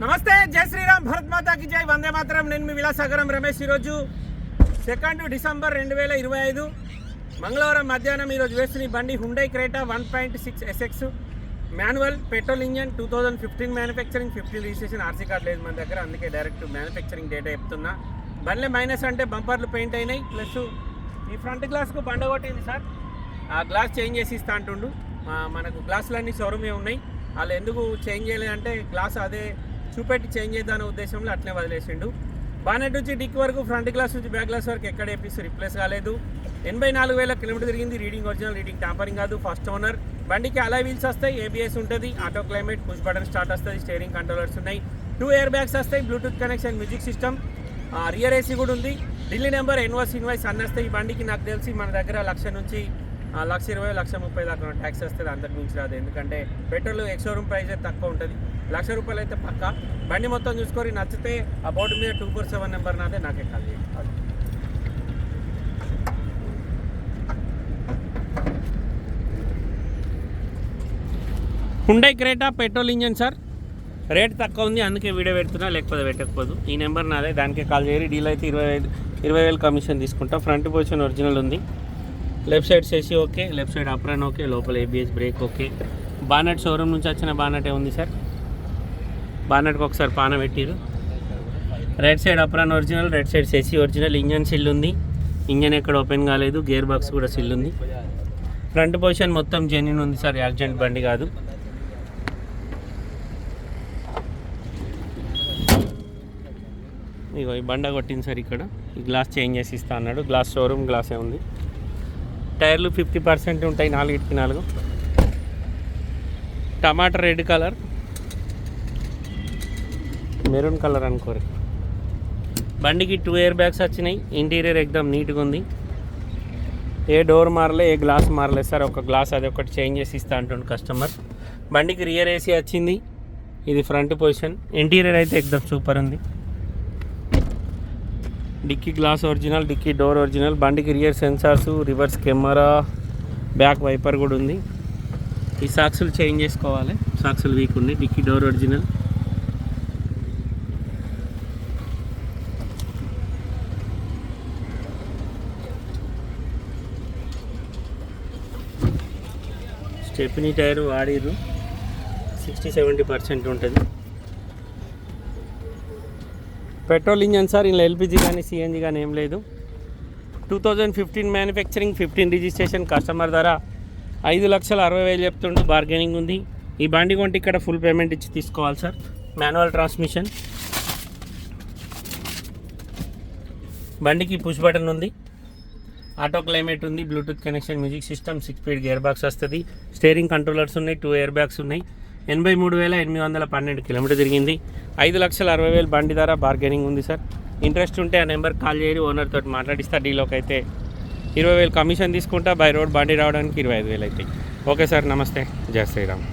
నమస్తే జై శ్రీరామ్ భరత్ మాతాకి జై. వందే మాత్రం. నేను మీ విలాసాగరం రమేష్ ఈరోజు. సెకండ్ డిసెంబర్ రెండు వేల ఇరవై ఐదు. మంగళవారం మధ్యాహ్నం ఈరోజు వేస్తున్న బండి Hyundai Creta one point six SX manual petrol engine two thousand fifteen manufacturing fifteen registration RC card లేదు మన దగ్గర. అందుకే డైరెక్ట్ మ్యానుఫ్యాక్చరింగ్ డేటా చెప్తున్నా. బండ్లే మైనస్ అంటే బంపర్లు పెయింట్ అయినాయి. ప్లస్ ఈ ఫ్రంట్ గ్లాస్కు బండ కొట్టింది సార్. ఆ గ్లాస్ చేంజ్ చేసి ఇస్తా అంటుండు. మనకు గ్లాసులన్నీ షోరూమే ఉన్నాయి. వాళ్ళు ఎందుకు చేంజ్ చేయలేదంటే గ్లాస్ అదే చూపెట్టి చేంజ్ చేద్దానే ఉద్దేశంలో అట్లే వదిలేసిండు. బానెట్ నుంచి డిక్ వరకు ఫ్రంట్ గ్లాస్ నుంచి బ్యాక్ గ్లాస్ వరకు ఎక్కడ ఏపీస్ రిప్లేస్ కాలేదు. ఎనభై నాలుగు వేల కిలోమీటర్ తిరిగింది రీడింగ్ ఒరిజినల్ రీడింగ్ టాంపరింగ్ కాదు ఫస్ట్ ఓనర్ బండికి అలా వీల్స్ వస్తాయి ఏబిఎస్ ఉంటుంది auto climate push button start వస్తుంది స్టీరింగ్ కంట్రోలర్స్ ఉన్నాయి. టూ ఇయర్ బ్యాగ్స్ వస్తాయి Bluetooth connection music system rear AC కూడా ఉంది. ఢిల్లీ నెంబర్ ఎన్వర్స్ ఇన్వాయిస్ అన్నీ వస్తాయి. ఈ బండికి నాకు తెలిసి మన దగ్గర లక్ష నుంచి ఆ, లక్ష ఇరవై లక్ష ముప్పై దాకా ట్యాక్స్ వస్తుంది. అందరి మించి రాదు. ఎందుకంటే పెట్రోల్ ఎక్స్షోరూమ్ ప్రైస్ తక్కువ ఉంటుంది. లక్ష రూపాయలు అయితే పక్క. బండి మొత్తం చూసుకొని నచ్చితే ఆ బోర్డు మీద టూ ఫోర్ సెవెన్ నెంబర్ నాదే నాకే కాల్ చేయండి. Hyundai Creta petrol engine sir rate తక్కువ ఉంది అందుకే వీడియో పెడుతున్నా లేకపోతే పెట్టకపోదు. ఈ నెంబర్ నాదే దానికే కాల్ చేయరు డీల్ అయితే ఇరవై ఐదు ఇరవై వేలు కమిషన్ తీసుకుంటా. ఫ్రంట్ పొజిషన్ ఒరిజినల్ ఉంది. లెఫ్ట్ సైడ్ చేసి okay left side apron okay లోపల ABS brake okay. Bonnet showroom నుంచి వచ్చిన బానటే ఉంది సార్ బానట్కి ఒకసారి పాన పెట్టిరు. Right side apron original right side chassis original engine seal ఉంది. ఇంజన్ ఎక్కడ ఓపెన్ కాలేదు. గేర్ బాక్స్ కూడా సిల్ ఉంది. ఫ్రంట్ పొజిషన్ మొత్తం జెన్యున్ ఉంది సార్. యాక్సిడెంట్ బండి కాదు. ఇగో ఈ బండ కొట్టింది సార్ ఇక్కడ. ఈ గ్లాస్ చేంజ్ చేసి ఇస్తా అన్నాడు. గ్లాస్ షోరూమ్ గ్లాసే ఉంది. టైర్లు ఫిఫ్టీ పర్సెంట్ ఉంటాయి. నాలుగిటికి నాలుగు. Tomato red colour maroon colour అనుకోరు. బండికి టూ ఇయర్ బ్యాగ్స్ వచ్చినాయి. ఇంటీరియర్ ఎక్దమ్ నీట్గా ఉంది. ఏ డోర్ మారలే ఏ గ్లాస్ మారలే. సార్ ఒక గ్లాస్ అది ఒకటి చేంజ్ చేసి ఇస్తా అంటుండు కస్టమర్ బండికి రియర్ ఏసీ వచ్చింది. ఇది ఫ్రంట్ పొజిషన్ ఇంటీరియర్ అయితే ఎక్దమ్ సూపర్ ఉంది. Dickey glass original dickey door original బండికి rear sensors reverse camera back wiper కూడా ఉంది. ఈ సాక్సులు చేంజ్ చేసుకోవాలి. సాక్సులు వీక్ ఉంది డిక్కీ డోర్ ఒరిజినల్ చెప్పిన టైర్ వాడిరు సిక్స్టీ సెవెంటీ పర్సెంట్ ఉంటుంది. పెట్రోల్ ఇంజన్ సార్ ఇలా ఎల్పిజి కానీ సిఎన్జి కానీ ఏం లేదు. Two thousand fifteen manufacturing fifteen registration customer ధర ఐదు లక్షల అరవై వేలు చెప్తుండు బార్గెనింగ్ ఉంది. ఈ బండి కొంటే ఇక్కడ ఫుల్ పేమెంట్ ఇచ్చి తీసుకోవాలి సార్. Manual transmission. బండికి పుష్ బటన్ ఉంది. ఆటో క్లైమేట్ ఉంది Bluetooth connection music system six speed gear box వస్తుంది. స్టీరింగ్ కంట్రోలర్స్ ఉన్నాయి టూ ఎయిర్ బ్యాగ్స్ ఉన్నాయి. ఎనభై మూడు వేల ఎనిమిది వందల పన్నెండు కిలోమీటర్ తిరిగింది. ఐదు లక్షల అరవై వేలు బండి ధర బార్గెనింగ్ ఉంది సార్. ఇంట్రెస్ట్ ఉంటే ఆ నెంబర్ కాల్ చేయరు ఓనర్ తోటి మాట్లాడిస్తా డీలోకి అయితే. ఇరవై వేలు కమిషన్ తీసుకుంటా బై రోడ్ బండి రావడానికి ఇరవై ఐదు వేలు అవుతాయి. ఓకే సార్ నమస్తే. జయ శ్రీరామ్.